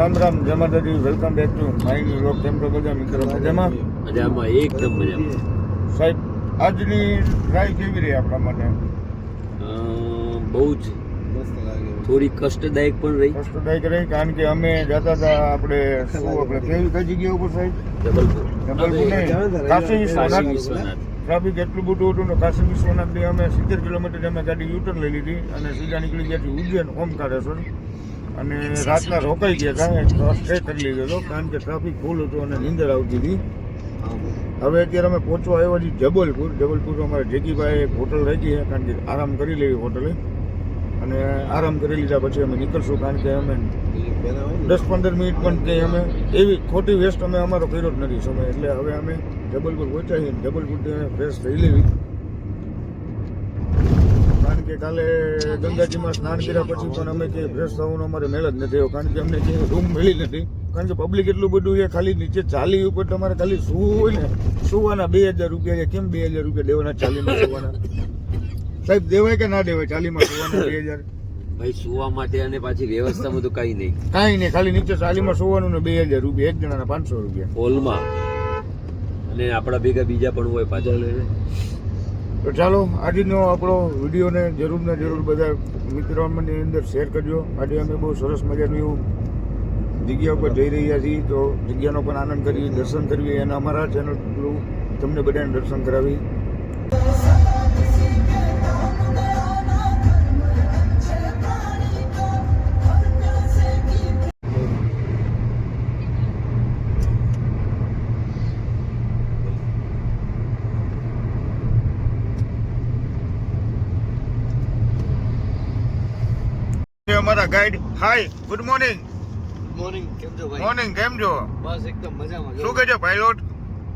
રામ રામ જય Mataji welcome back to mind rock કેમ છો બધા મિત્રો? મજામાં? મજામાં એકદમ મજામાં. સાહેબ આજની ટ્રાય કેવી રહી આપણા માટે? બહુ જ થોડી કષ્ટદાયક પણ રહી. કષ્ટદાયક રહી કારણ કે અમે જતા હતા આપણે શું આપણે કેવી કઈ જગ્યા ઉપર સાહેબ? જબલપુર. જબલપુર નહીં કાશી વિશ્વનાથ. ટ્રાફિક એટલું બધું હતું ને કાશી વિશ્વનાથથી અમે સિત્તેર કિલોમીટર અમે ગાડી યુટર્ન લઈ લીધી અને સીધા નીકળી ગયા છીએ ઉજ્જૈન ઓમકારેશ્વર. અને રાતના રોકાઈ ગયા હતા સ્ટે કરી લીધો કારણ કે ટ્રાફિક ફૂલ હતું અને નીંદર આવતી હતી. હવે અત્યારે અમે પહોંચવા આવ્યા છીએ જબલપુર. જબલપુર અમારે જેગીભાઈ એક હોટલ રહી ગઈ કારણ કે આરામ કરી લેવી હોટલે અને આરામ કરી લીધા પછી અમે નીકળશું, કારણ કે અમે દસ પંદર મિનિટ પણ કંઈ અમે એવી ખોટી વેસ્ટ અમે અમારો કર્યો જ નથી સમય. એટલે હવે અમે જબલપુર પહોંચ્યા છીએ જબલપુરથી અમે ફ્રેશ થઈ લેવી. કે કાલે ગંગાજીમાં સ્નાન કર્યા પછી પણ અમે કે ફ્રેશ થવાનો અમારે મેળ જ નથી થયો. કારણ કે અમને જે રૂમ મળી નથી. કારણ કે પબ્લિક એટલું બધું એ ખાલી નીચે ચાલી ઉપર તમારે ખાલી સૂવું હોય ને સુવાના બે હજાર રૂપિયા છે. કેમ બે હજાર રૂપિયા દેવાના ચાલીમાં સુવાના? સાહેબ દેવાય કે ના દેવાય ચાલીમાં સુવાના બે હજાર? ભાઈ સુવા માટે અને પાછી વ્યવસ્થા બધું કઈ નહીં. કાંઈ નહીં ખાલી નીચે ચાલીમાં સુવાનું ને બે હજાર રૂપિયા એક જણાના પાંચસો રૂપિયા. હોલમાં. અને આપણા ભેગા બીજા પણ હોય પાછળ તો ચાલો, આજનો આપણો વિડીયોને જરૂર ને જરૂર બધા મિત્રોની અંદર શેર કરજો. આજે અમે બહુ સરસ મજાની એવું જગ્યા ઉપર જઈ રહ્યા છીએ, તો જગ્યાનો પણ આનંદ કરીએ, દર્શન કરીએ અને અમારા ચેનલ તમને બધાને દર્શન કરાવી. અમારા guide hi good morning morning કેમ છો ભાઈ? મોર્નિંગ કેમ છો? બસ એકદમ મજામાં. શું કહે છે પાયલોટ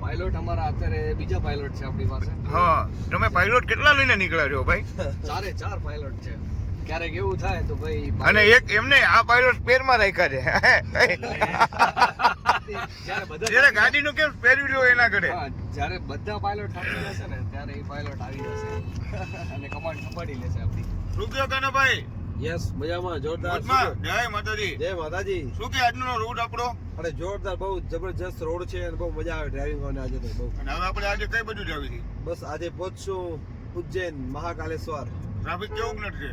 પાયલોટ અમારા અત્યારે બીજા પાયલોટ છે આપણી પાસે. હા તમે પાયલોટ કેટલા લઈને નીકળ્યા છો ભાઈ? ચારે ચાર પાયલોટ છે. ક્યારેક એવું થાય તો ભાઈ અને એક એમને આ પાયલોટ પેરમાં રાખ્યા છે. જ્યારે ગાડીનું કેમ પહેર્યું લો એના ઘરે? જ્યારે બધા પાયલોટ થાકી જશે ને ત્યારે એ પાયલોટ આવી જશે. અને કમાન્ડ સંભાળી લેશે આપણી. રૂપિયો કહો કાનાભાઈ યસ મજામાં જોરદાર. જય માતાજી. જય માતાજી. શું કે આજનો રૂટ આપણો? અરે જોરદાર બહુ જબરજસ્ત રોડ છે અને બહુ મજા આવે ડ્રાઇવિંગ કરવાની આજે તો બહુ. અને હવે આપણે આજે કઈ બધું જાવી બસ આજે પહોંચશું ઉજ્જૈન મહાકાલેશ્વર. ટ્રાફિક કેવું નથી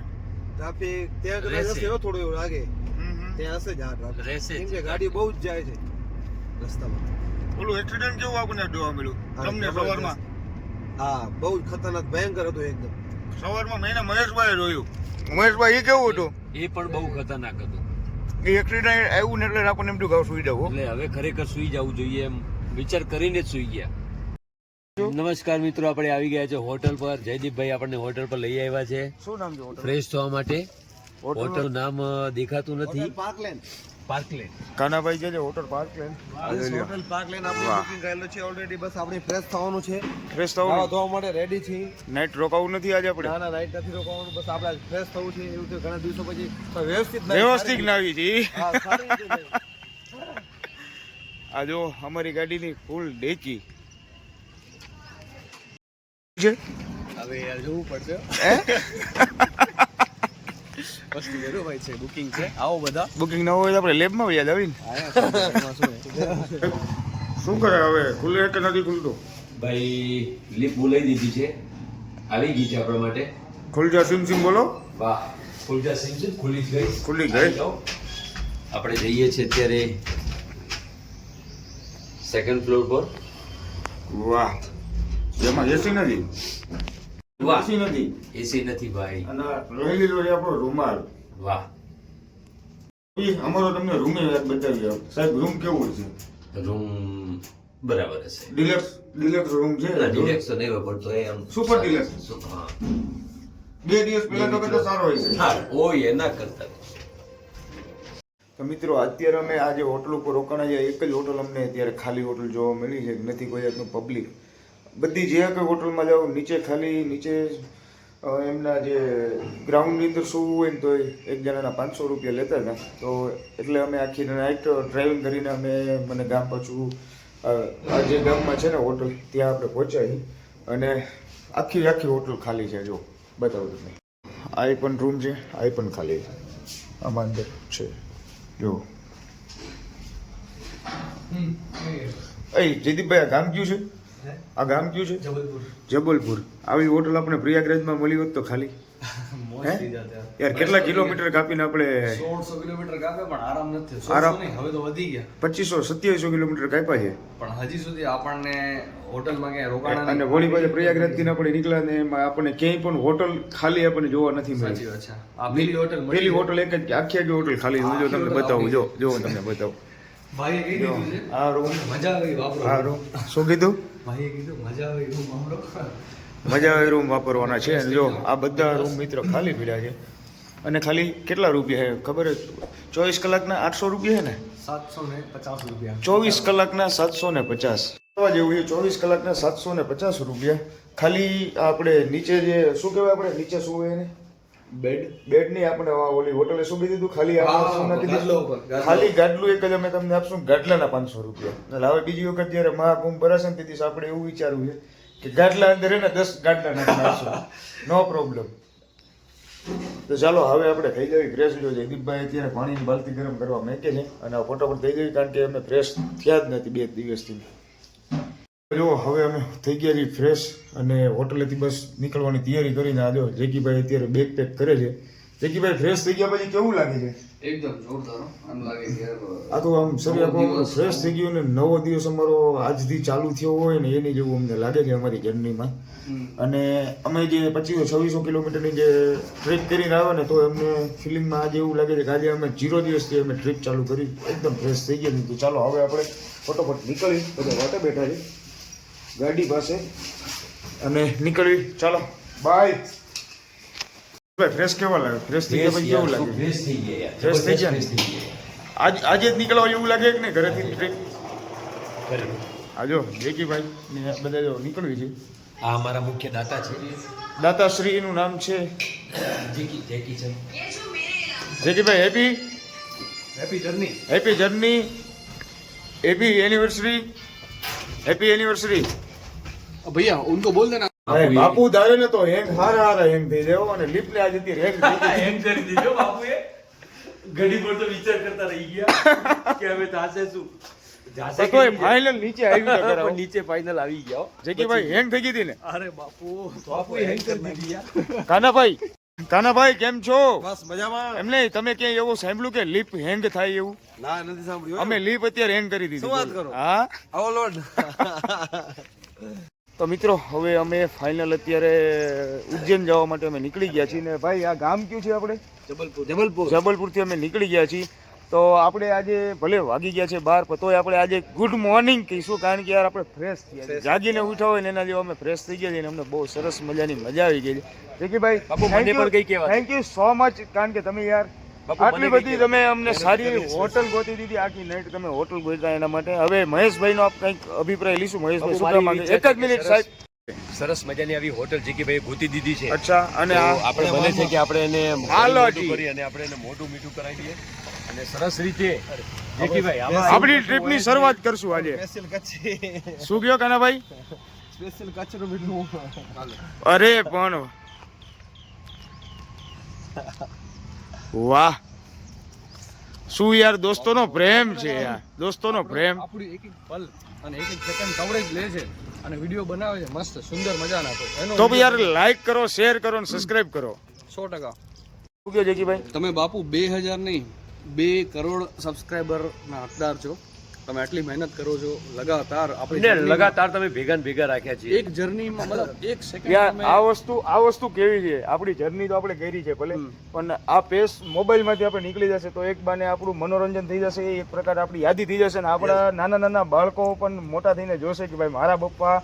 ટ્રાફિક ત્યાં કદાચ રહેશે. હશે હો થોડું એવું લાગે. હમ હમ. ત્યાં હશે જ આ ટ્રાફિક રહેશે કેમ કે ગાડી બહુ જ જાય છે રસ્તામાં. ઓલું એક્સિડન્ટ કેવું આપણને જોવા મળ્યું? તમને સવારમાં? હા બહુ જ ખતરનાક ભયંકર હતું એકદમ. સવારમાં મેં મહેશભાઈ જોયું. મહેશભાઈ એ કેવું હતું? એ પણ બહુ ખતરનાક હતું. એ એક્સિડન્ટ આવ્યું ને એટલે આપણને એમ દુખાવ સુઈ જવું એટલે હવે ખરેખર સુઈ જવું જોઈએ એમ. વિચાર કરીને જ સુઈ ગયા. નમસ્કાર મિત્રો આપણે આવી ગયા છે હોટલ પર. જયદીપભાઈ આપણને હોટલ પર લઈ આવ્યા છે. શું નામ છે ફ્રેશ થવા માટે? હોટલ નામ દેખાતું નથી. પાર્કલેન્ડ પાર્કલેન્ડ કાનાભાઈ છે જે hotel Park Lane hotel Parkland આપણે બુકિંગ કરેલું છે ઓલરેડી બસ આપણે ફ્રેશ થવાનું છે. ફ્રેશ થવાનું? ધોવા માટે રેડી છે નાઈટ રોકાવું નથી આજે આપણે? ના ના નાઈટ નથી રોકવાનું બસ આપણે ફ્રેશ થવું છે એવું તો ઘણા દિવસો પછી. વ્યવસ્થિત વ્યવસ્થિત નાવી છે. આ જો અમારી ગાડીની ફૂલ ડેકી. છે હવે જોવું પડશે. હે? વસ્તુ જરૂર ભાઈ છે બુકિંગ છે. આવો બધા. બુકિંગ ન હોય તો આપણે લેબમાં યાદ આવીને શું કરે હવે? ખુલે કે નથી ખુલતું ભાઈ લીપ બોલાવી દીધી છે. આવી ગઈ છે આપણા માટે. ખુલજા સિમ સિમ બોલો. વાહ ખુલજા સિમ સિમ. ખુલી ગઈ. ખુલી ગઈ. આપણે જઈએ છીએ અત્યારે સેકન્ડ ફ્લોર પર. વાહ. જેમાં એસી નથી? એસી નથી. એસી નથી ભાઈ. અને રહી લીધો છે આપણો રૂમાલ. વાહ. અમારો તમને રૂમે યાદ બતાવી આપ. સાહેબ રૂમ કેવો છે? રૂમ બરાબર હશે ડિલેક્સ ડિલેક્સ રૂમ છે. ડિલેક્સ તો નહીં પણ તો એ આમ Super deluxe. હા. બે દિવસ પહેલા તો કદાચ સારો હોય છે. હા હોય એના કરતા. તો મિત્રો અત્યારે અમે આજે હોટલ ઉપર રોકાણા છે એક જ હોટલ અમને અત્યારે ખાલી હોટલ જોવા મળી છે. નથી કોઈ જાતનું પબ્લિક બધી જે કોઈ હોટલમાં જાઓ નીચે ખાલી નીચે એમના જે ગ્રાઉન્ડની અંદર સૂવું હોય ને તો એક જણાના પાંચસો રૂપિયા લેતા હતા. તો એટલે અમે આખી નાઇટ ડ્રાઇવિંગ કરીને અમે મને ગામ પાછું આ જે ગામમાં છે ને હોટલ ત્યાં આપણે પહોંચાઈ. અને આખી આખી હોટલ ખાલી છે જો બતાવું તમને. આ પણ રૂમ છે આ પણ ખાલી છે. આમાં અંદર છે જો. એ જયદીપભાઈ આ ગામ કયું છે? આ ગામ કયું છે? જબલપુર. જબલપુર. આવી હોટલ આપણે પ્રયાગરાજમાં મળી હોત તો ખાલી. યાર. કેટલા કિલોમીટર કાપીને આપણે સોળસો કિલોમીટર કાપે પણ આરામ નથી આરામ. નહીં હવે તો વધી ગયા. પચીસો સત્યાવીસો કિલોમીટર કાપ્યા છે. પણ હજી સુધી આપણને હોટલમાં ક્યાંય રોકાણા અને વળી પાછા પ્રયાગરાજથી આપણે નીકળ્યા ને એમાં આપણને ક્યાંય પણ હોટલ ખાલી આપણને જોવા નથી મળી પેલી હોટલ પેલી હોટલ એક જ આખી આખી હોટલ ખાલી હું જો તમને બતાવું જો જો હું તમને બતાવું. ભાઈએ કહી દીધું છે આ રૂમ મજા આવી વાપરો આ રૂમ શું કીધું? ભાઈએ કીધું મજા આવી રૂમ વાપરો. મજા આવે રૂમ વાપરવાના છે. જો આ બધા રૂમ મિત્રો ખાલી પડ્યા છે. અને ખાલી કેટલા રૂપિયા છે? ખબર ચોવીસ કલાકના આઠસો રૂપિયા છે ને? સાતસો ને પચાસ રૂપિયા. ચોવીસ કલાકના સાતસો ને પચાસ. જેવું છે ચોવીસ કલાકના સાતસો ને પચાસ રૂપિયા. ખાલી આપણે નીચે જે શું કહેવાય આપણે? નીચે શું હોય એને? બેડ? બેડની આપણે ઓલી હોટલે શું ખાલી દીધું? ગાદલા ખાલી ગાડલું એક જ અમે તમને આપશું ગાડલાના પાંચસો રૂપિયા. એટલે હવે બીજી વખત જયારે મહાકુંભ ભરાશે ને તેથી આપણે એવું વિચારવું છે કે ગાડલા અંદર એને દસ ગાડલા નાખી નાખશું. નો પ્રોબ્લેમ તો ચાલો હવે આપણે થઈ જવી ફ્રેશ લો જયદીપભાઈ અત્યારે પાણીની બાલતી ગરમ કરવા મેકે છે. અને આ પણ થઈ ગઈ કારણ કે અમે ફ્રેશ થયા જ નથી બે દિવસથી. જો હવે અમે થઈ ગયા છીએ ફ્રેશ અને હોટલેથી બસ નીકળવાની તૈયારી કરીને આજો જેકીભાઈ અત્યારે બેગ પેક કરે છે. જેકીભાઈ ફ્રેશ થઈ ગયા પછી કેવું લાગે છે? એકદમ જોરદાર આમ લાગે કે આ તો આમ શરીર આપણું ફ્રેશ થઈ ગયું ને નવો દિવસ અમારો આજથી ચાલુ થયો હોય ને એની જેવું અમને લાગે છે અમારી જર્નીમાં અને અમે જે પચીસો છવ્વીસો કિલોમીટરની જે ટ્રીપ કરીને આવ્યા ને તો એમને ફિલિંગમાં આજે એવું લાગે છે કે આજે અમે જીરો દિવસથી અમે ટ્રીપ ચાલુ કરી. એકદમ ફ્રેશ થઈ ગયા તો ચાલો હવે આપણે ફટોફટ નીકળી. બધા વાટે બેઠા છે. ગાડી પાસે. અને નીકળવી. ચાલો. બાય ભાઈ ફ્રેશ કેવા લાગે? ફ્રેશ થઈ ગયા પછી કેવું લાગે? ફ્રેશ થઈ ગયા ફ્રેશ થઈ ગયા આજ આજે જ નીકળવા એવું લાગે કે નહીં? ઘરેથી ટ્રીપ? આજો જેકીભાઈ ને બધા જો નીકળવી છે. આ અમારા મુખ્ય દાતા છે. દાતાશ્રીનું નામ છે. જેકી જેકી છે. જેકીભાઈ happy? Happy journey happy journey. Happy anniversary. Happy anniversary. भैया उनको बोल देना બાપુ ધારે ને તો હેંગ હારા હારા હેંગ થઈ જાય હો, અને લીપ ને આજે હેંગ થઈ ગઈ. એમ કરી દીધો બાપુએ ઘડી પર તો વિચાર કરતા રહી ગયા કે હવે થાશે શું જાશે તો તોય ફાઇનલ નીચે આવી ગયા પણ કરાવો. નીચે ફાઇનલ આવી ગયા હો. જેકીભાઈ હેંગ થઈ ગઈ હતી ને अरे बापू બાપુએ હેંગ કરી દીધી યાર. કાનાભાઈ કાનાભાઈ કેમ છો બસ મજામાં એમ નહીં તમે ક્યાંય એવું સાંભળ્યું કે લીપ હેંગ થાય એવું ના નથી સાંભળ્યું અમે લીપ અત્યારે હેંગ કરી દીધી શું વાત કરો? હા આવો લોડ તો મિત્રો હવે અમે ફાઇનલ અત્યારે ઉજ્જૈન જવા માટે અમે નીકળી ગયા છીએ ને ભાઈ આ ગામ કયું છે આપણે? જબલપુર. જબલપુર. જબલપુરથી અમે નીકળી ગયા છીએ. તો આપણે આજે ભલે વાગી ગયા છે બહાર પણ તોય આપણે આજે ગુડ મોર્નિંગ કહીશું કારણ કે યાર આપણે ફ્રેશ થયા. જાગીને ઉઠા હોય ને એના જેવા અમે ફ્રેશ થઈ ગયા છીએ અને અમને બહુ સરસ મજાની મજા આવી ગઈ છે. ભાઈ થેન્ક યુ સો મચ કારણ કે તમે યાર આટલી બધી તમે અમને સારી હોટલ ગોતી દીધી આખી નાઈટ તમે હોટલ ગોતા એના માટે. હવે મહેશભાઈનો આપ કંઈક અભિપ્રાય લઈશું. મહેશભાઈ શું માંગે? એક જ મિનિટ સાહેબ. સરસ મજાની આવી હોટલ જે ગોતી દીધી છે. અચ્છા અને આપણે બને છે કે આપણે એને હાલો કરી અને આપણે એને મોઢું મીઠું કરાવી દઈએ. અને સરસ રીતે જેકીભાઈ આમાં આપણી ટ્રીપની શરૂઆત કરશું આજે. સ્પેશિયલ કચ્છી શું કયો કાનાભાઈ? સ્પેશિયલ કચ્છનું મીઠું. અરે પણ. વાહ. શું યાર દોસ્તોનો પ્રેમ છે યાર દોસ્તોનો પ્રેમ. આપણી એક એક પલ અને એક એક સેકન્ડ કવરેજ લે છે અને વીડિયો બનાવે છે મસ્ત સુંદર મજાના તો. એનો તો બી યાર લાઈક કરો શેર કરો અને સબસ્ક્રાઇબ કરો. સો ટકા. શું કયો જેકીભાઈ? તમે બાપુ બે હજાર નહીં બે કરોડ સબસ્ક્રાઇબર ના હકદાર છો. તમે આટલી મહેનત કરો છો લગાતાર આપણી લગાતાર તમે ભેગા ભેગા રાખ્યા છે એક જર્નીમાં મતલબ એક સેકન્ડ આ વસ્તુ આ વસ્તુ કેવી છે? આપણી જર્ની તો આપણે કરી છે ભલે પણ આ પેસ મોબાઈલમાંથી આપણે નીકળી જશે તો એક બાને આપણું મનોરંજન થઈ જશે એ એક પ્રકાર આપણી યાદી થઈ જશે ને આપણા નાના નાના બાળકો પણ મોટા થઈને જોશે કે ભાઈ મારા પપ્પા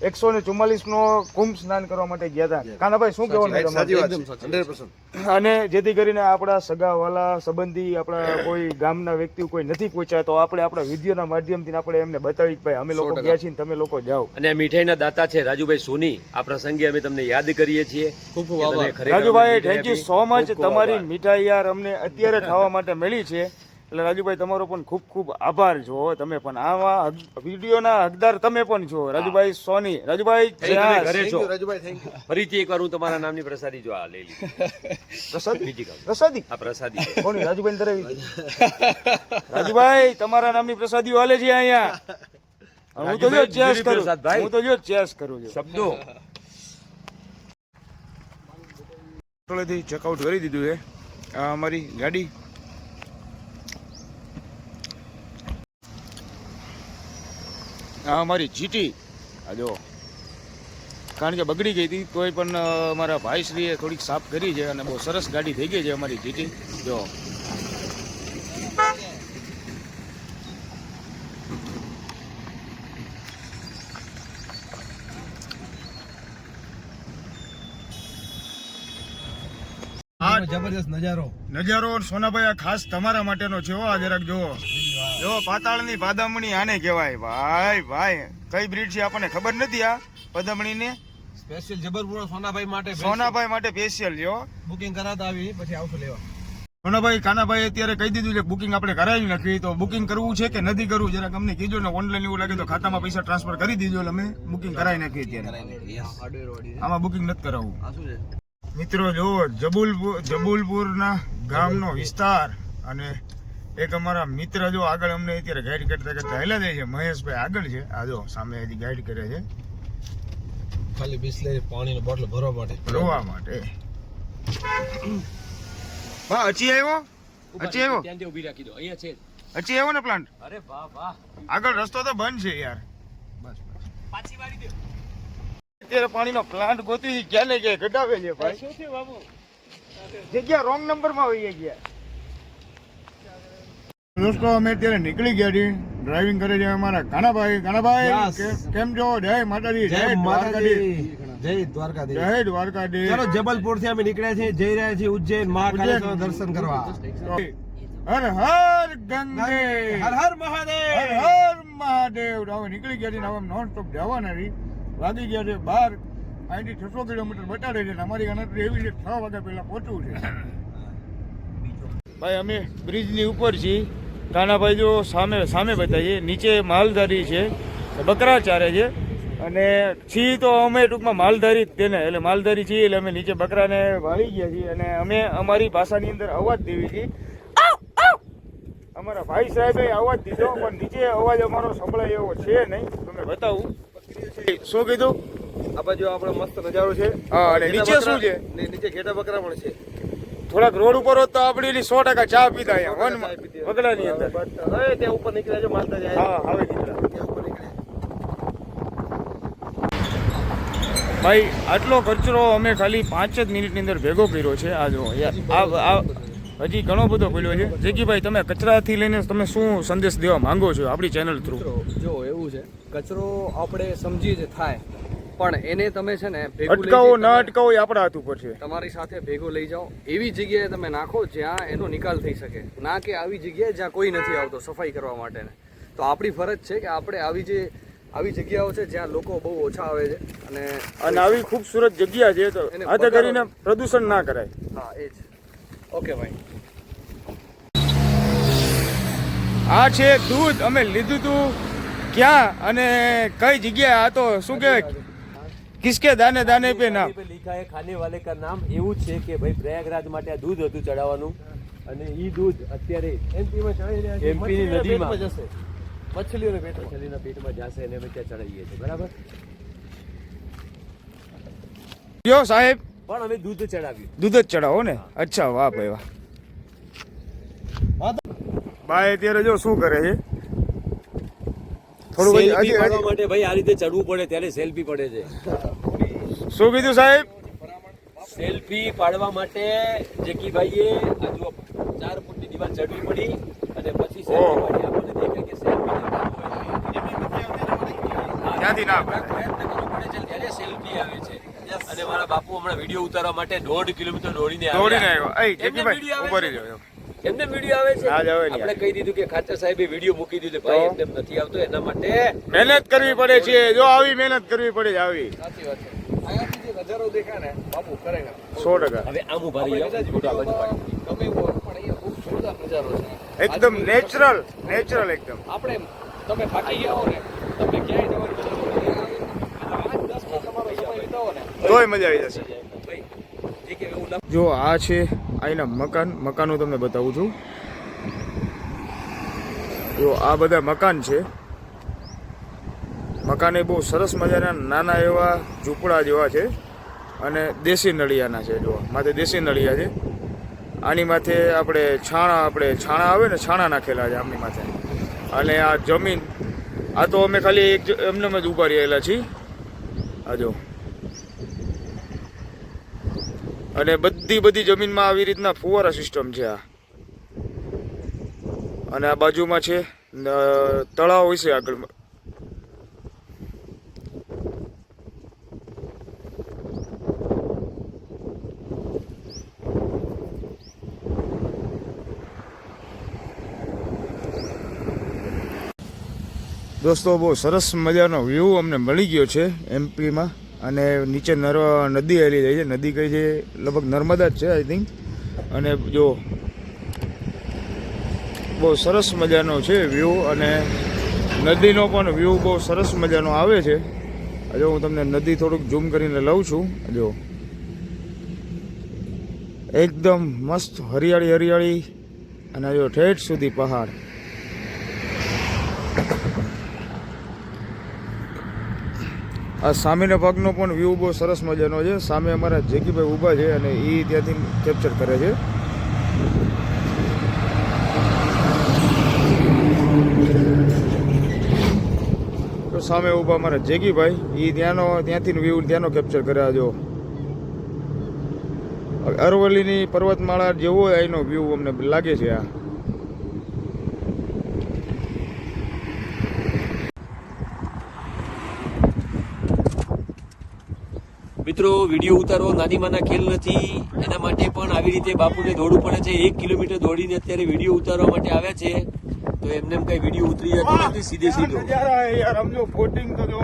એકસો ને ચુમ્માલીસ નો કુંભ સ્નાન કરવા માટે ગયા હતા. કાનાભાઈ શું કહેવાનું અને જેથી કરીને આપણા સગાવાલા સંબંધી આપણા કોઈ ગામના વ્યક્તિ કોઈ નથી પહોંચ્યા તો આપણે આપણા વિડીયોના માધ્યમથી આપણે એમને બતાવી કે ભાઈ અમે લોકો ગયા છીએ તમે લોકો જાઓ. અને મીઠાઈના દાતા છે રાજુભાઈ સોની. આ પ્રસંગે અમે તમને યાદ કરીએ છીએ Rajubhai thank you so much તમારી મીઠાઈ યાર અમને અત્યારે ખાવા માટે મળી છે. એટલે રાજુભાઈ તમારો પણ ખૂબ ખૂબ આભાર છો તમે પણ આવા વિડીયોના હકદાર તમે પણ છો રાજુભાઈ સોની રાજુભાઈ ઘરે છો. રાજુભાઈ થેન્ક યુ ફરીથી એકવાર હું તમારા નામની પ્રસાદી જો આ લઈ લીધી પ્રસાદી? બીજી પ્રસાદી? આ પ્રસાદી. છે. કોની રાજુભાઈ ધરાવી રાજુભાઈ તમારા નામની પ્રસાદી હાલે છે અહીંયા. હું તો જો ચેસ કરું. હું તો જો ચેસ કરું છું. શબ્દો. ચેકઆઉટ કરી દીધું છે. આ અમારી ગાડી આ અમારી જીટી આ જો. કારણ કે બગડી ગઈ હતી તોય પણ અ, અમારા ભાઈશ્રીએ થોડીક સાફ કરી છે અને બહુ સરસ ગાડી થઈ ગઈ છે અમારી જીટી જો. જબરદસ્ત નજારો. નજારો સોનાભાઈ આ ખાસ તમારા માટેનો છે હો આ જરાક જુઓ. જો પાતાળની પાદમણી આને કહેવાય. ભાઈ ભાઈ કઈ બ્રીડ છે આપણને ખબર નથી આ પદામણીને સ્પેશિયલ જબરપુર સોનાભાઈ માટે સોનાભાઈ માટે સ્પેશિયલ જો. બુકિંગ કરાતા આવી પછી આવશું લેવા. સોનાભાઈ કાનાભાઈ અત્યારે કહી દીધું છે બુકિંગ આપણે કરાવી નાખી. તો બુકિંગ કરવું છે કે નથી કરવું? જરા અમને કીધું ને ઓનલાઈન એવું લાગે તો ખાતામાં પૈસા ટ્રાન્સફર કરી દીધો એટલે અમે બુકિંગ કરાવી નાખીએ અત્યારે. આમાં બુકિંગ નથી કરાવવું. આ શું છે? મિત્રો જો જબુલપુર જબુલપુરના ગામનો વિસ્તાર અને એક અમારા મિત્ર જો આગળ અમને અત્યારે ગાઈડ કરતા કરતા હેલા જાય છે. મહેશભાઈ આગળ છે. આ જો સામે હજી ગાઈડ કરે છે. ખાલી બિસ્લેરી પાણીનો બોટલ ભરવા માટે. ભરવા માટે. વાહ હચી આવ્યો? અચી આવ્યો? ત્યાં ઊભી રાખી દો. અહીંયા છે હચી આવ્યો ને પ્લાન્ટ અરે વાહ વાહ. આગળ રસ્તો તો બંધ છે યાર. બસ પાછી વાળી દો. અત્યારે પાણીનો પ્લાન્ટ ગોતી ક્યાં ને ક્યાં ઘટાવે છે ભાઈ. શું છે બાબુ? જગ્યા રોંગ નંબરમાં વહી ગયા દોસ્તો અમે અત્યારે નીકળી ગયા છીએ. ડ્રાઇવિંગ કરે છે અમારા કાનાભાઈ કાનાભાઈ કેમ છો? જય માતાજી જય દ્વારકાધીશ. માતાજી. જય દ્વારકાધીશ. જય દ્વારકાધીશ. ચાલો જબલપુરથી અમે નીકળ્યા છીએ. જઈ રહ્યા છીએ ઉજ્જૈન મહાકાલેશ્વર દર્શન કરવા. હર હર ગંગે. હર હર મહાદેવ. હર હર મહાદેવ. હવે નીકળી ગયા છે ને હવે નોન સ્ટોપ જવાના રહી વાગી ગયા છે બાર. અહીંથી છસો કિલોમીટર બતાડે છે અમારી ગણતરી એવી છે છ વાગ્યા પહેલા પહોંચવું છે. ભાઈ અમે બ્રિજની ઉપર છીએ. કાનાભાઈ જો સામે સામે બતાવીએ નીચે માલધારી છે બકરા ચારે છે. અને છીએ તો અમે ટૂંકમાં માલધારી જ તેને એટલે માલધારી છીએ એટલે અમે નીચે બકરાને વાળી ગયા છીએ અને અમે અમારી ભાષાની અંદર અવાજ દેવી છીએ અમારા ભાઈ સાહેબે અવાજ દીધો પણ નીચે અવાજ અમારો સંભળાય એવો છે નહીં. તમે બતાવું. શું કીધું? આ બાજુ આપણો મસ્ત નજારો છે. હા અને નીચે શું છે? નીચે ઘેટા બકરા પણ છે. થોડાક રોડ ઉપર હોત તો આપણે સો ટકા ચા પીતા અહીંયા વનમાં. વગડાની અંદર. હવે ત્યાં ઉપર નીકળ્યા છો માલતા જાય. હા હવે નીકળ્યા. ભાઈ આટલો કચરો અમે ખાલી પાંચ જ મિનિટની અંદર ભેગો કર્યો છે. આ જો યાર આ આ હજી ઘણો બધો પડ્યો છે. જેકીભાઈ તમે કચરાથી લઈને તમે શું સંદેશ દેવા માંગો છો આપણી ચેનલ થ્રુ જો એવું છે કચરો આપણે સમજીએ જ થાય. પણ એને તમે છે ને ભેગું અટકાવો ના અટકાવો એ આપણા હાથ ઉપર છે. તમારી સાથે ભેગો લઈ જાઓ. એવી જગ્યાએ તમે નાખો જ્યાં એનો નિકાલ થઈ શકે. ના કે આવી જગ્યાએ જ્યાં કોઈ નથી આવતો સફાઈ કરવા માટે તો આપણી ફરજ છે કે આપણે આવી જે આવી જગ્યાઓ છે જ્યાં લોકો બહુ ઓછા આવે છે અને અને આવી ખૂબસૂરત જગ્યા છે તો એને હાથે કરીને પ્રદૂષણ ના કરાય. હા એ જ. ઓકે ભાઈ. આ છે દૂધ. અમે લીધું તું ક્યાં અને કઈ જગ્યાએ? આ તો શું કહેવાય? કિસકે દાને દાને પે નામ લીખા ખાને વાલે કા નામ એવું છે કે ભાઈ પ્રયાગરાજ માટે આ દૂધ હતું ચડાવવાનું. અને ઈ દૂધ અત્યારે એમપી ની નદીમાં. જશે. મછલીઓના પેટ મછલીના પેટમાં જશે અને અમે ત્યાં ચડાવીએ છીએ. બરાબર? યો સાહેબ. પણ અમે દૂધ ચડાવ્યું. દૂધ જ ચડાવો ને? અચ્છા વાહ ભાઈ વાહ. ભાઈ અત્યારે જો શું કરે છે? થોડું હજી- સેલ્ફી હજી- પાડવા માટે ભાઈ આ રીતે ચડવું પડે ત્યારે સેલ્ફી પડે છે. શું કીધું સાહેબ? સેલ્ફી પાડવા માટે જેકી ભાઈએ આ ચાર ફૂટની દીવાલ ચડવી પડી અને પછી સેલ્ફી પાડી. આપણને દેખાય કે સેલ્ફી ના પ્રયત્ન કરવો પડે છે ત્યારે સેલ્ફી આવે છે. અને મારા બાપુ હમણાં વીડિયો ઉતારવા માટે દોઢ કિલોમીટર દોડીને દોડીને આવ્યા. એ જેકીભાઈ ઊભા છે? એમને વીડિયો આવે છે. ના જ આવે ને આપણે કહી દીધું કે ખાચર સાહેબે વીડિયો મૂકી દીધું. ભાઈ તો? એમને નથી આવતો એના માટે. મહેનત કરવી પડે છે. જો આવી મહેનત કરવી પડે છે આવી. સાચી વાત છે. નજારો દેખાય ને બાપુ ખરેખર. સો ટકા. હવે આમ ઊભા રહી જાઓ ફોટો બાજુ ગમે પણ અહીંયા બહુ જોરદાર જોરદાર નજારો છે. એકદમ નેચરલ નેચરલ એકદમ. આપણે તમે થાકી ગયા હો ને તમે ક્યાંય જવાની પાંચ દસ મિનિટ તમારો સમય વિતાવો ને. તોય મજા આવી જશે. ભાઈ જે કે એવું લાગે જો આ છે અહીંના મકાન, મકાનો તમને બતાવું છું. જો આ બધા મકાન છે, મકાન એ બહુ સરસ મજાના નાના એવા ઝૂંપડા જેવા છે અને દેશી નળિયાના છે, જો. માથે દેશી નળિયા છે. આની માથે આપણે છાણા આપણે છાણા આવે ને, છાણા નાખેલા છે આમની માથે. અને આ જમીન, આ તો અમે ખાલી એક એમને જ ઊભા રહેલા છીએ. આ જો. અને બધી બધી જમીનમાં આવી રીતના ફુવારા સિસ્ટમ છે આ. અને આ બાજુમાં છે તળાવ હોય છે આગળ દોસ્તો, બહુ સરસ મજાનો વ્યૂ અમને મળી ગયો છે એમપીમાં અને નીચે નર, નદી આવેલી જાય છે. નદી કઈ છે? લગભગ નર્મદા જ છે આઈ થિંક અને જો, બહુ સરસ મજાનો છે વ્યૂ અને નદીનો પણ વ્યૂ બહુ સરસ મજાનો આવે છે. જો, હું તમને નદી થોડુંક ઝૂમ કરીને લઉં છું. જો. એકદમ મસ્ત હરિયાળી હરિયાળી અને જો ઠેઠ સુધી પહાડ. આ સામેના ભાગનો પણ વ્યૂ બહુ સરસ મજાનો છે. સામે અમારા જેકીભાઈ ઊભા છે અને એ ત્યાંથી કેપ્ચર કરે છે. તો સામે ઊભા અમારા જેકીભાઈ એ ત્યાંનો, ત્યાંથી વ્યૂ ત્યાંનો કેપ્ચર કર્યા જો. અરવલ્લીની પર્વતમાળા જેવો એનો વ્યૂ અમને લાગે છે આ. મિત્રો વીડિયો ઉતારો નાની માના ખેલ નથી. એના માટે પણ આવી રીતે બાપુને દોડવું પડે છે. એક કિલોમીટર દોડીને અત્યારે વીડિયો ઉતારવા માટે આવ્યા છે. તો એમને એમ કઈ વીડિયો ઉતરી જતો નથી સીધે સીધો. બોટિંગ તો જો.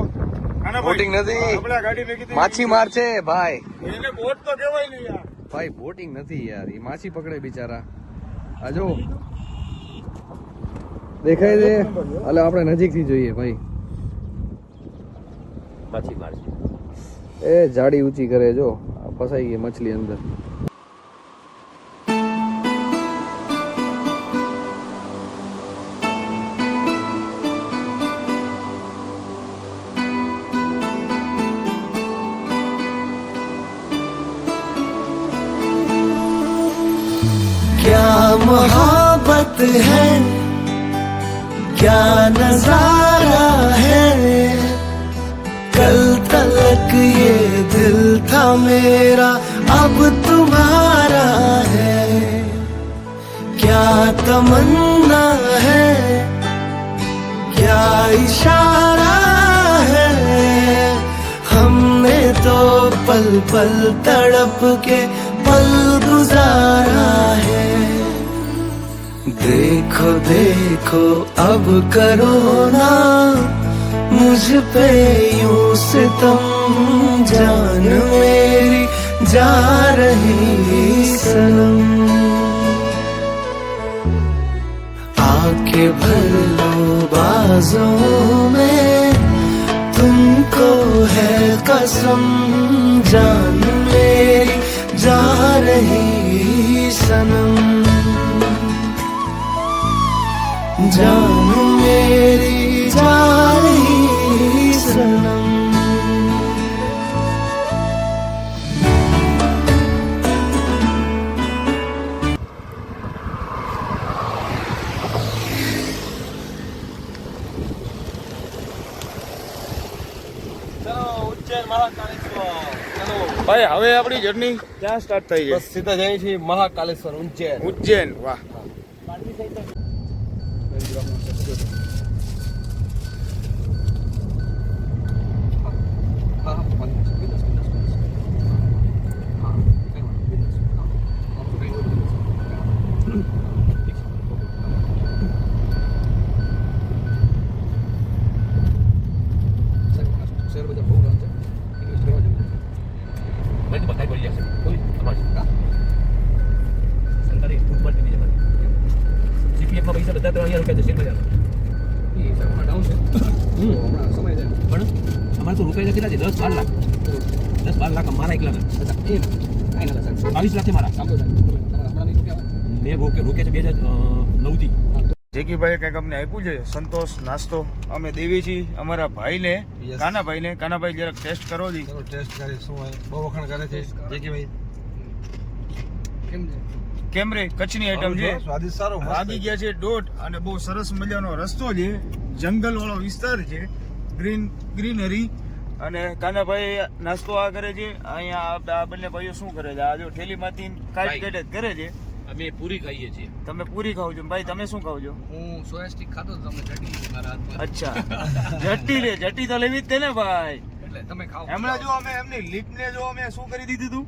Boating નથી. માછી ગાડી મેં કીધી માછીમાર છે ભાઈ. એને બોટ તો કહેવાય નહીં યાર. ભાઈ બોટિંગ નથી યાર. એ માછી પકડે બિચારા. આ જો. દેખાય છે. એટલે આપણે નજીકથી જોઈએ ભાઈ. માછી છે. ए झाड़ी ऊँची करे जो फसाई गई मछली अंदर क्या मोहब्बत है? क्या नज़ारा ये दिल था मेरा, अब तुम्हारा है। क्या तमन्ना है? क्या इशारा है? हमने तो पल पल तड़प के पल गुजारा है। देखो देखो, अब करो ना, मुझ पे यूँ से जान मेरी जा रही सनम। आके भर लो बाजों में, तुमको है कसम। जान मेरी जा रही सनम। जान मेरी जा रही सनम। ભાઈ હવે આપણી જર્ની ક્યાં સ્ટાર્ટ થઈ છે સીધા જઈએ છીએ મહાકાલેશ્વર ઉજ્જૈન. ઉજ્જૈન વાહ. જેકીભાઈએ કંઈક અમને આપ્યું છે. સંતોષ નાસ્તો. અમે દેવી છીએ. અમારા ભાઈને. કાનાભાઈને કાનાભાઈ જરાક ટેસ્ટ કરો જી. ટેસ્ટ કરી શું હોય? બહુ વખાણ કરે છે. જે ભાઈ કેમ છે? કેમ રે? કચ્છની આઈટમ છે. સ્વાદિષ્ટ સારો લાગી ગયા છે દોઢ અને બહુ સરસ મજાનો રસ્તો છે. જંગલ વાળો વિસ્તાર છે. ગ્રીન ગ્રીનરી અને કાનાભાઈ નાસ્તો આ કરે છે. અહીંયા આ- બંને ભાઈઓ શું કરે છે? આ જો ઠેલીમાંથી કાટ કાઢ કાટ જ કરે છે. અમે પૂરી ખાઈએ છીએ. તમે પૂરી ખાવ છો ભાઈ તમે શું ખાવ છો? હું સોયા સ્ટિક ખાતો તમે જટી મારા હાથમાં. અચ્છા. જટી રે જટી તો લેવી જ તે ને ભાઈ. એટલે તમે ખાઓ. હમણાં જો અમે એમની લીપને જો અમે શું કરી દીધું તું?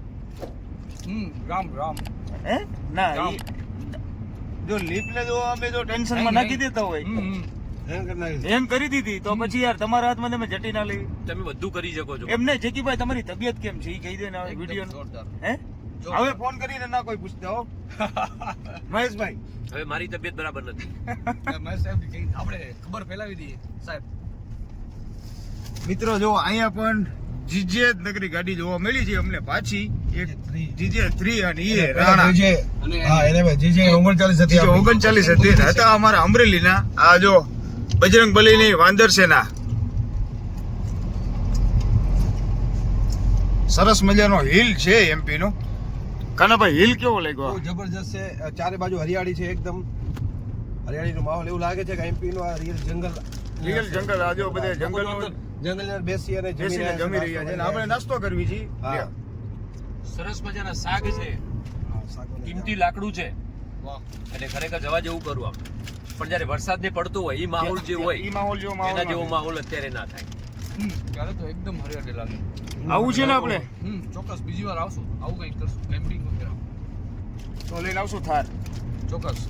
હમ રામ રામ. હે? ના જો લીપને જો અમે જો ટેન્શનમાં નાખી દેતા હોય. એમ કરી દીધી. તો પછી યાર તમારા હાથમાં તમે જટી ના લેવી. તમે બધું કરી શકો છો. એમ નહીં જેકીભાઈ તમારી તબિયત કેમ છે? એ કહી દે ને વીડિયો જોરદાર. હે. હવે ફોન કરીને ના કોઈ પૂછતા હો. મહેશભાઈ. હવે મારી તબિયત બરાબર નથી. મહેશ સાહેબ આપણે ખબર ફેલાવી દઈએ. સાહેબ. મિત્રો જો અહીંયા પણ જીજે નગરી ગાડી જોવા મળી છે. અમને પાછી એક જીજે થ્રી અને એ રાણા. જે હા એને ભાઈ જે જે ઓગણચાલીસ હતી ઓગણચાલીસ હતી હતા અમારા અમરેલીના. આ જો બજરંગ બલીની વાંદર સેના સરસ મજાનો હિલ છે એમપી નો. કાનાભાઈ હિલ કેવો લાગ્યો? બહુ જબરજસ્ત છે. ચારે બાજુ હરિયાળી છે એકદમ. હરિયાળીનો માહોલ એવું લાગે છે કે એમપી નો આ રિયલ જંગલ રિયલ જંગલ આજે બધે જંગલ જંગલ બેસી અને જમી રહ્યા છે, જમી રહ્યા છે. આપણે નાસ્તો કરવી છે. હા. સરસ મજાના શાક છે. કિંમતી લાકડું છે. વાહ. એટલે ખરેખર જવા જેવું કરું આપણે પણ જ્યારે વરસાદ ને પડતો હોય એ માહોલ જે હોય એ માહોલ જેવો માહોલ એના જેવો માહોલ અત્યારે ના થાય. ત્યારે તો એકદમ હરિયાળી લાગે. આવું છે ને આપણે? ચોક્કસ બીજી વાર આવશું. આવું કંઈક કરશું. કેમ્પિંગ વગેરે. તો લઈને આવશું થાર. ચોક્કસ.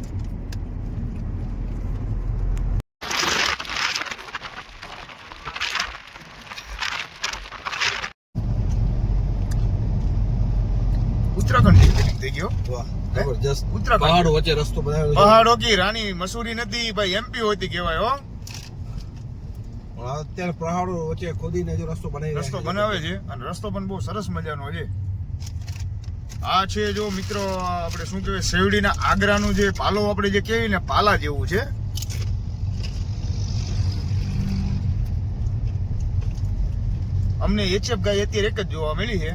ઉત્તરાખંડ થઈ ગયો વાહ, જબરજસ્ત. ઉત્તરાખંડ. પહાડો વચ્ચે રસ્તો પહાડો કી રાણી મસૂરી નથી ભાઈ એમપી હોતી કહેવાય હો. અત્યારે પહાડો વચ્ચે ખોદીને જો રસ્તો બનાવી રસ્તો બનાવે છે અને રસ્તો પણ બહુ સરસ મજાનો છે. આ છે જો મિત્રો આપણે શું કહેવાય શેવડીના આગ્રાનું જે પાલો આપણે જે કહેવી ને પાલા જેવું છે. અમને એચએફ ગાય અત્યારે એક જ જોવા મળી છે.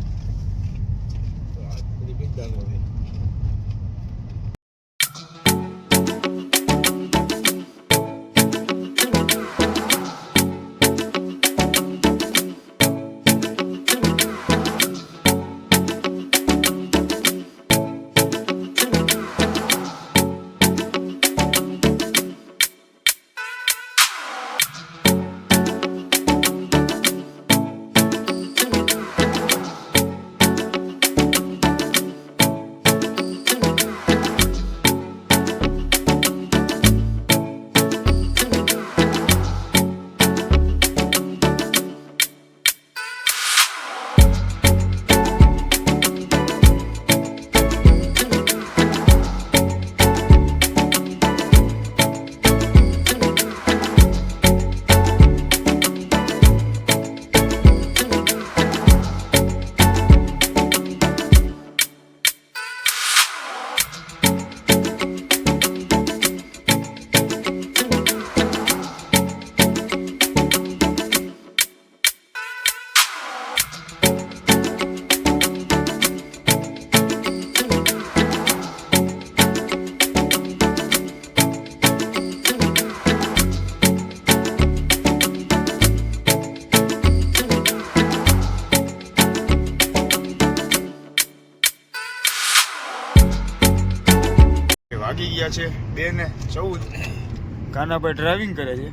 કાનાભાઈ ડ્રાઇવિંગ કરે છે.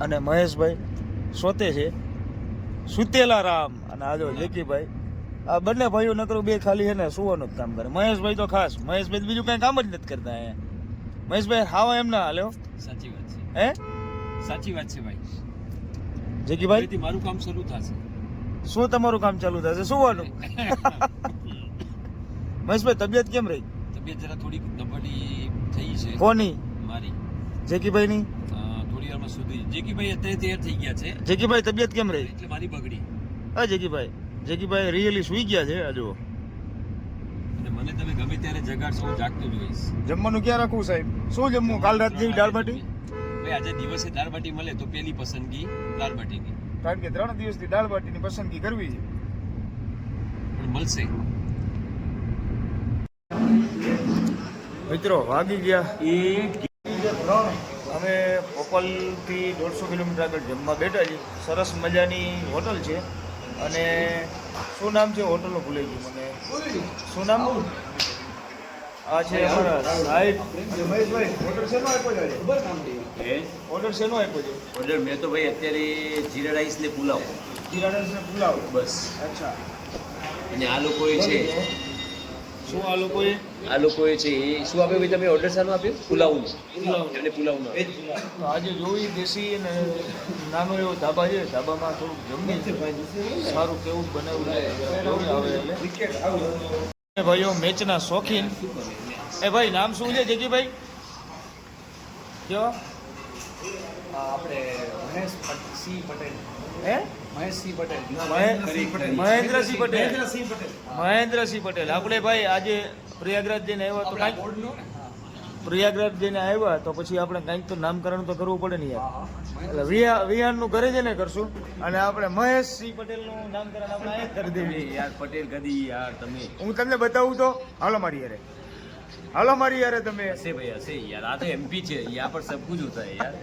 અને મહેશભાઈ સોતે છે. સુતેલા રામ અને આજો જેકીભાઈ આ બંને ભાઈઓ નકરું બે ખાલી છે ને સુવાનું જ કામ કરે. મહેશભાઈ તો ખાસ મહેશભાઈ બીજું કઈ કામ જ નથી કરતા અહીંયા. મહેશભાઈ હાવા એમ ના હાલ્યો? સાચી વાત છે. હે? સાચી વાત છે ભાઈ. હવેથી મારું કામ શરૂ થશે. શું તમારું કામ ચાલુ થશે? સુવાનું? મહેશભાઈ તબિયત કેમ રહી? તબિયત જરા થોડીક નબળી થઈ છે. કોની? મારી. જેકીભાઈની? થોડી વારમાં સુધી. જેકીભાઈ અત્યારે તૈયાર થઈ ગયા છે. જેકીભાઈ તબિયત કેમ રહી? એટલે મારી બગડી. હા જેકીભાઈ. જેકીભાઈ રિયલી સુઈ ગયા છે આ જુઓ. મને તમે ગમે ત્યારે જગાડશો હું જાગતો જ હોઈશ. જમવાનું ક્યાં રાખવું સાહેબ? શું જમવું? કાલ રાત જેવી દાળ બાટી? ભાઈ આજે દિવસે દાળ બાટી મળે તો પેલી પસંદગી દાળ બાટીની. કારણ કે ત્રણ દિવસથી દાળ બાટીની પસંદગી કરવી છે. પણ મળશે. મિત્રો વાગી ગયા. એક ત્રણ. અમે પોપલથી દોઢસો કિલોમીટર આગળ જમવા બેઠા છીએ. સરસ મજાની હોટલ છે. અને શું નામ છે હોટલનું ભૂલાઈ ગયું મને. શું નામ? આ છે ઓર્ડર શેનો આપ્યો છે? ઓર્ડર મેં તો ભાઈ અત્યારે જીરા રાઈસ ને પુલાવ. જીરા રાઈસ ને પુલાવ. બસ. અચ્છા. અને આ લોકોએ છે શું આ લોકોએ? આ લોકોએ છે એ શું આપ્યું ભાઈ તમે ઓર્ડર શાનો આપ્યો? પુલાવનું. એમને પુલાવનો તો આજે જોઈ દેશી અને નાનો એવો ધાબા છે. ધાબામાં થોડુંક જમીએ સારું કેવું બનાવ્યું છે. જોઈ આવે એટલે. ભાઈઓ મેચના શોખીન. એ ભાઈ નામ શું છે? જેકીભાઈ કયો? આપણે મહેશ સિંહ પટેલ. હે? મહેશસિંહ પટેલ. મહેન્દ્રસિંહ પટેલ. મહેન્દ્રસિંહ પટેલ. આપણે ભાઈ આજે પ્રયાગરાજ જઈને આવ્યા તો કાંઈક પ્રયાગરાજ જઈને આવ્યા તો પછી આપણે કાંઈક તો નામકરણ તો કરવું પડે ને યાર. એટલે વિહા વિહાનનું ઘરે જઈને કરશું. અને આપણે મહેશસિંહ પટેલનું નામકરણ આપણે કરી દેવી. યાર પટેલ કદી યાર તમે હું તમને બતાવું તો. હાલો મારી યારે હાલો મારી યારે તમે. હશે ભાઈ હશે યાર. આ તો એમપી છે યા પર સબ કુછ હોતા હે યાર.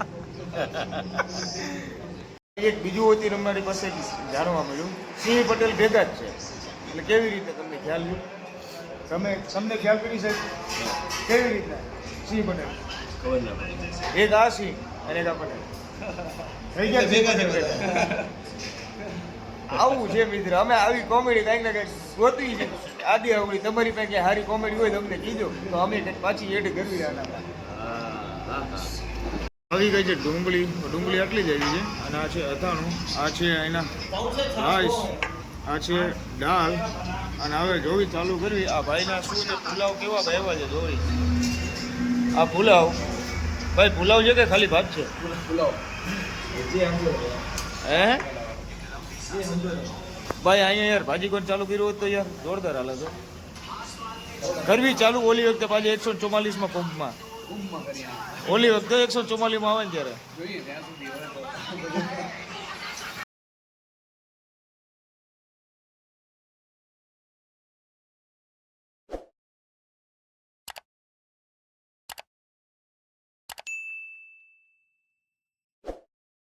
એક બીજું હોતી અમારી પાસે જાણવા મળ્યું. સિંહ પટેલ ભેગા જ છે. એટલે કેવી રીતે તમને ખ્યાલ છે? તમે તમને ખ્યાલ કરી છે? કેવી રીતે? સિંહ પટેલ. ખબર ના પડે. એક આ સિંહ અને એક આ પટેલ. થઈ ગયા ભેગા છે આવું છે મિત્ર. અમે આવી કોમેડી કંઈક ને કંઈક ગોતવી છે. આદિ આવડી તમારી પાસે સારી કોમેડી હોય તમને કીધો તો અમે કંઈક પાછી એડ કરવી આના હા હા હા આવી ગઈ છે ડુંગળી. ડુંગળી આટલી જ આવી છે. અને આ છે અથાણું આ છે એના રાઈસ આ છે દાળ. અને હવે જોવી ચાલુ કરવી. આ ભાઈના શું છે? પુલાવ કેવા ભાઈવા છે જોવી આ પુલાવ. ભાઈ પુલાવ છે કે ખાલી ભાત છે? હે? ભાઈ, અહીંયા યાર ભાજી કોણ ચાલુ કર્યું હોત તો યાર જોરદાર હાલે તો કરવી ચાલુ ઓલી વખતે પાછી એકસો ચોમાલીસમાં પંપમાં ઓલી વખતે એકસો ચોમાલીસમાં આવે ને ત્યારે.